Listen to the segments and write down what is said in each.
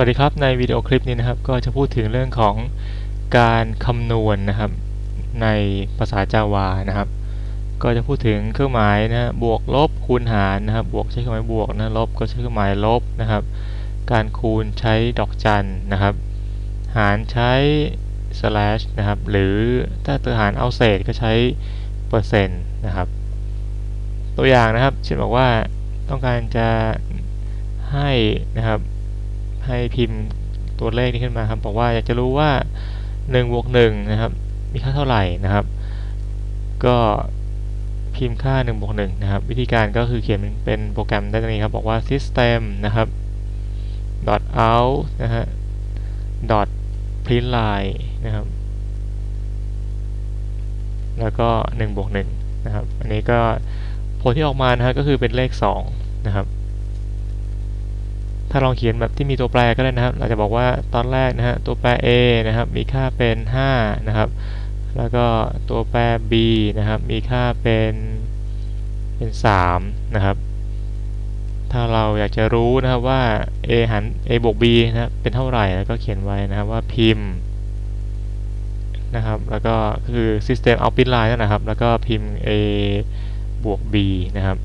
วัสดีครับในวิดีโอคลิปนี้นะครับ ก็จะพูดถึงเรื่องของการคำนวณนนะครับ ในภาษาจาวานะครับ ก็จะพูดถึงเครื่องหมายนะบวกลบคูณหารนะครับ บวกใช้เครื่องหมายบวกนะลบก็ใช้เครื่องหมายลบนะครับ การคูณใช้ดอกจันนะครับ หารใช้ slash นะครับ หรือถ้าตัวหารเอาเศษก็ใช้เปอร์เซ็นต์นะครับ ตัวอย่างนะครับเช่นบอกว่าต้องการจะให้นะครับ ให้พิมพ์ตัวเลขนี้ขึ้นมาครับบอกว่าอยากจะรู้ว่า1บวก1นะครับมีค่าเท่าไหร่นะครับ ก็พิมพ์ค่า1บวก1นะครับ วิธีการก็คือเขียนเป็นโปรแกรมได้ตรงนี้ครับ บอกว่า system นะครับ dot out นะฮะ dot print line นะครับ แล้วก็1บวก1นะครับ อันนี้ก็ผลที่ออกมานะฮะก็คือเป็นเลข2นะครับ ถ้าลองเขียนแบบที่มีตัวแปรก็ได้นะครับ เราจะบอกว่าตอนแรกนะฮะตัวแปร a นะครับ มีค่าเป็น 5 นะครับ แล้วก็ตัวแปร b นะครับ มีค่าเป็นเป็น 3 นะครับ ถ้าเราอยากจะรู้นะครับว่า a หัน a บวก b นะเป็นเท่าไหร่แล้วก็เขียนไว้นะครับว่าพิมพ์นะครับ แล้วก็คือ system out print line นั่นนะครับ แล้วก็พิมพ์ a บวก b นะครับ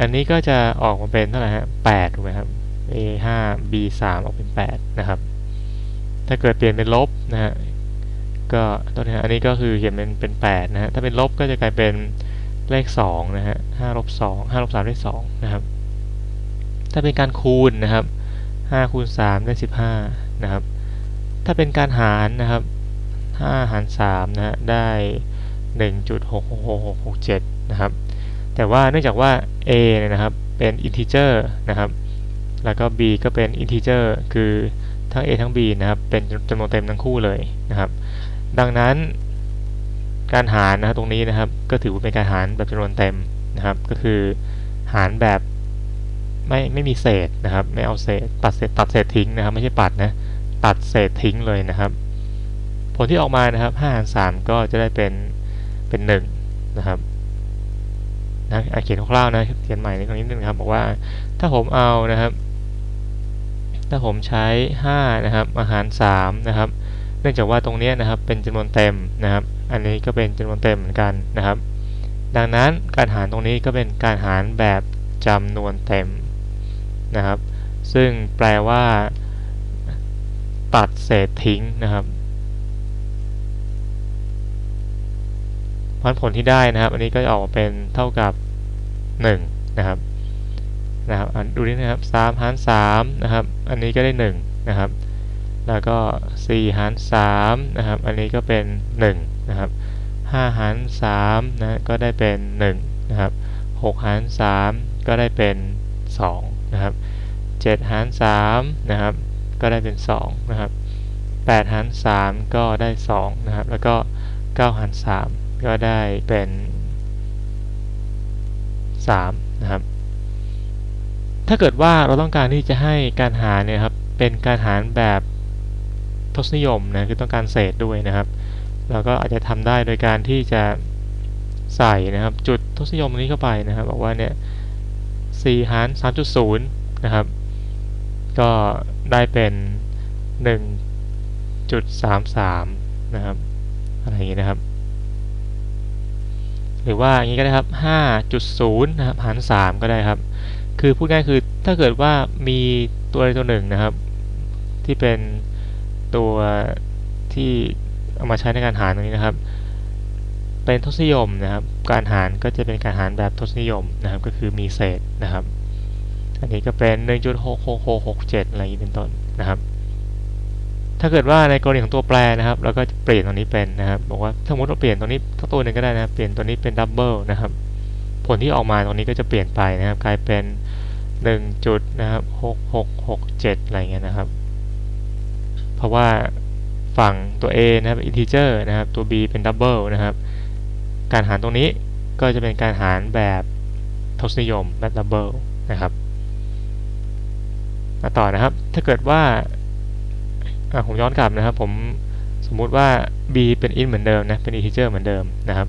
อันนี้ก็จะออกมาเป็นเท่าไหร่ฮะ8ถูกไหมครับ a 5 b 3ออกเป็น8นะครับ ถ้าเกิดเปลี่ยนเป็นลบนะฮะก็ตัวนี้อันนี้ก็คือเขียนเป็นเป็น8นะฮะถ้าเป็นลบก็จะกลายเป็นเลข2นะฮะ5ลบ2 5ลบ3ได้2นะครับ ถ้าเป็นการคูณนะครับ5คูณ3ได้15นะครับ ถ้าเป็นการหารนะครับ5หาร3นะฮะได้ 1.66667 นะครับ แต่ว่าเนื่องจากว่า a เนี่ยนะครับเป็น integer นะครับ แล้วก็ b ก็เป็น integer คือทั้ง a ทั้ง b นะครับเป็นจำนวนเต็มทั้งคู่เลยนะครับ ดังนั้นการหารนะครับตรงนี้นะครับก็ถือว่าเป็นการหารแบบจำนวนเต็มนะครับ ก็คือหารแบบไม่ไม่มีเศษนะครับ ไม่เอาเศษตัดเศษตัดเศษทิ้งนะครับ ไม่ใช่ปัดนะตัดเศษทิ้งเลยนะครับ ผลที่ออกมานะครับ5หาร3ก็จะได้เป็นเป็น1นะครับนะเขียนคร่าวๆนะเขียนใหม่ในตรงนี้นึงครับบอกว่าถ้าผมเอานะครับ ถ้าผมใช้ 5 นะครับมาหาร 3 นะครับ เนื่องจากว่าตรงนี้นะครับเป็นจำนวนเต็มนะครับ อันนี้ก็เป็นจำนวนเต็มเหมือนกันนะครับ ดังนั้นการหารตรงนี้ก็เป็นการหารแบบจำนวนเต็มนะครับ ซึ่งแปลว่า ตัดเศษทิ้งนะครับผลที่ได้นะครับ อันนี้ก็จะออกมาเป็นเท่ากับ 1 นะครับ นะครับดูนี่นะครับ3หาร3นะครับ อันนี้ก็ได้1นะครับ แล้วก็4หาร3นะครับ อันนี้ก็เป็น1นะครับ5หาร3นะก็ได้เป็น1นะครับ6หาร3ก็ได้เป็น2นะครับ7หาร3นะครับ ก็ได้เป็น2นะครับ8หาร3ก็ได้2นะครับ แล้วก็9หาร3ก็ได้เป็น3นะครับ ถ้าเกิดว่าเราต้องการที่จะให้การหารเนี่ยครับเป็นการหารแบบทศนิยมนะคือต้องการเศษด้วยนะครับ เราก็อาจจะทำได้โดยการที่จะใส่นะครับจุดทศนิยมนี้เข้าไปนะครับ บอกว่าเนี่ย4หาร 3.0 นะครับ ก็ได้เป็น 1.33 นะครับ อะไรอย่างนี้นะครับ หรือว่าอย่างนี้ก็ได้ครับ 5.0 นะครับหาร 3 ก็ได้ครับ คือพูดง่ายคือถ้าเกิดว่ามีตัวใดตัวหนึ่งนะครับ ที่เป็นตัวที่เอามาใช้ในการหารตรงนี้นะครับ เป็นทศนิยมนะครับ การหารก็จะเป็นการหารแบบทศนิยมนะครับ ก็คือมีเศษนะครับ อันนี้ก็เป็น 1.66667 อะไรอย่างนี้เป็นต้นนะครับ ถ้าเกิดว่าในกรณีของตัวแปรนะครับ เราก็จะเปลี่ยนตรงนี้เป็นนะครับ บอกว่าสมมติเราเปลี่ยนตัวนี้ทั้งตัวหนึ่งก็ได้นะเปลี่ยนตัวนี้เป็นดับเบิลนะครับ ผลที่ออกมาตรงนี้ก็จะเปลี่ยนไปนะครับ กลายเป็น1จุดนะครับ6667อะไรเงี้ยนะครับ เพราะว่าฝั่งตัว a นะครับ integer นะครับ ตัว b เป็น double นะครับ การหารตรงนี้ก็จะเป็นการหารแบบทศนิยมแบบ double นะครับ มาต่อนะครับ ถ้าเกิดว่าผมย้อนกลับนะครับ ผมสมมุติว่า b เป็น int เหมือนเดิมนะ เป็น integer เหมือนเดิมนะครับ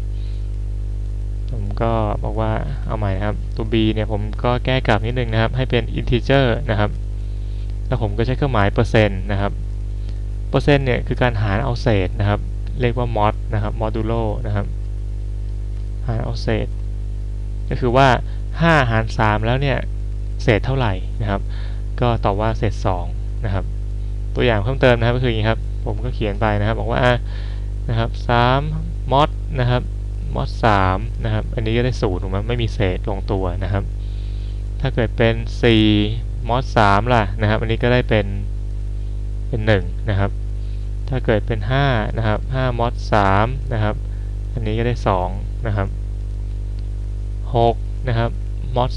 ก็บอกว่าเอาใหม่นะครับ ตัว b เนี่ยผมก็แก้กลับนิดนึงนะครับ ให้เป็น integer นะครับ แล้วผมก็ใช้เครื่องหมายเปอร์เซ็นต์นะครับ เปอร์เซ็นต์เนี่ยคือการหารเอาเศษนะครับ เรียกว่า mod นะครับ modulo นะครับ หารเอาเศษ ก็คือว่า 5 หาร 3 แล้วเนี่ย เศษเท่าไหร่นะครับ ก็ตอบว่าเศษ 2 นะครับ ตัวอย่างเพิ่มเติมนะครับก็คืออย่างนี้ครับ ผมก็เขียนไปนะครับ บอกว่านะครับ3 mod นะครับ mod 3นะครับ อันนี้ก็ได้0ถูกไหมไม่มีเศษลงตัวนะครับ ถ้าเกิดเป็น4 mod 3ล่ะนะครับ อันนี้ก็ได้เป็นเป็น1นะครับ ถ้าเกิดเป็น5นะครับ5 mod 3นะครับ อันนี้ก็ได้2นะครับ6นะครับ mod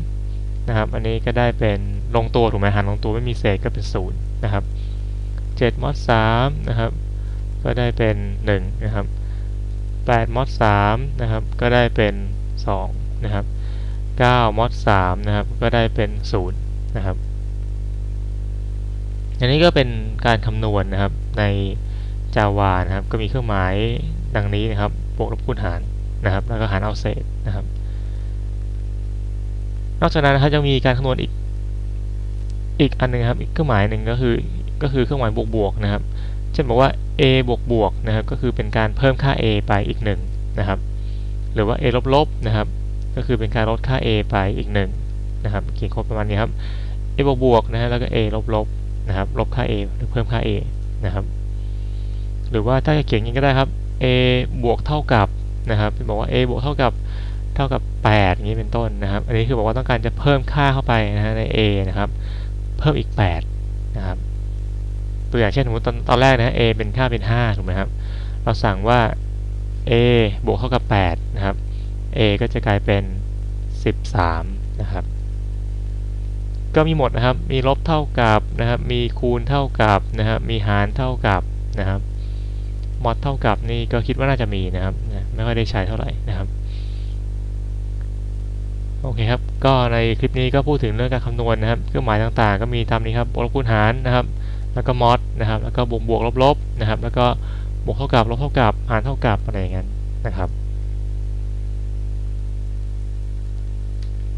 3นะครับ อันนี้ก็ได้เป็นลงตัวถูกไหมหารลงตัวไม่มีเศษก็เป็น0นะครับ7 mod 3นะครับ ก็ได้เป็น1นะครับ 8 mod 3นะครับก็ได้เป็น2นะครับ9 mod 3นะครับก็ได้เป็น0นะครับอันนี้ก็เป็นการคำนวณนะครับใน Java นะครับก็มีเครื่องหมายดังนี้นะครับบวกลบคูณหารนะครับแล้วก็หารเอาเศษนะครับนอกจากนั้นนะครับยังมีการคำนวณอีกอีกอันหนึงครับอีกเครื่องหมายหนึ่งก็คือก็คือเครื่องหมายบวกบวกๆนะครับ เช่นบอกว่า a บวกบวกนะครับก็คือเป็นการเพิ่มค่า a ไปอีกหนึ่งนะครับหรือว่า a ลบลบๆนะครับก็คือเป็นการลดค่า a ไปอีกหนึ่งนะครับเขียนค้ดประมาณนี้ครับ a บวกบวกนะฮะแล้วก็ a ลบลบๆนะครับลบค่า a หรือเพิ่มค่า a นะครับหรือว่าถ้าจะเขียนอย่างนี้ก็ได้ครับ a บวกเท่ากับนะครับบอกว่า a บวกเท่ากับเท่ากับ8อย่างนี้เป็นต้นนะครับ อันนี้คือบอกว่าต้องการจะเพิ่มค่าเข้าไปนะฮะใน a นะครับ เพิ่มอีก8นะครับ ตัวอย่างเช่นสมมติตอนตอนแรกนะฮะ a เป็นค่าเป็น5ถูกไหมครับ เราสั่งว่า a บวกเท่ากับ8นะครับ a ก็จะกลายเป็น 13 นะครับ ก็มีหมดนะครับ มีลบเท่ากับนะครับ มีคูณเท่ากับนะครับ มีหารเท่ากับนะครับมอดเท่ากับนี่ก็คิดว่าน่าจะมีนะครับนะไม่ค่อยได้ใช้เท่าไหร่นะครับโอเคครับ ก็ในคลิปนี้ก็พูดถึงเรื่องการคำนวณนะครับ เครื่องหมายต่างๆ ก็มีตามนี้ครับบวกลบคูณหารนะครับ แล้วก็มอดนะครับ แล้วก็บวกบวกลบลบนะครับ แล้วก็บวกเท่ากับลบเท่ากับหารเท่ากับอะไรอย่างนั้นนะครับ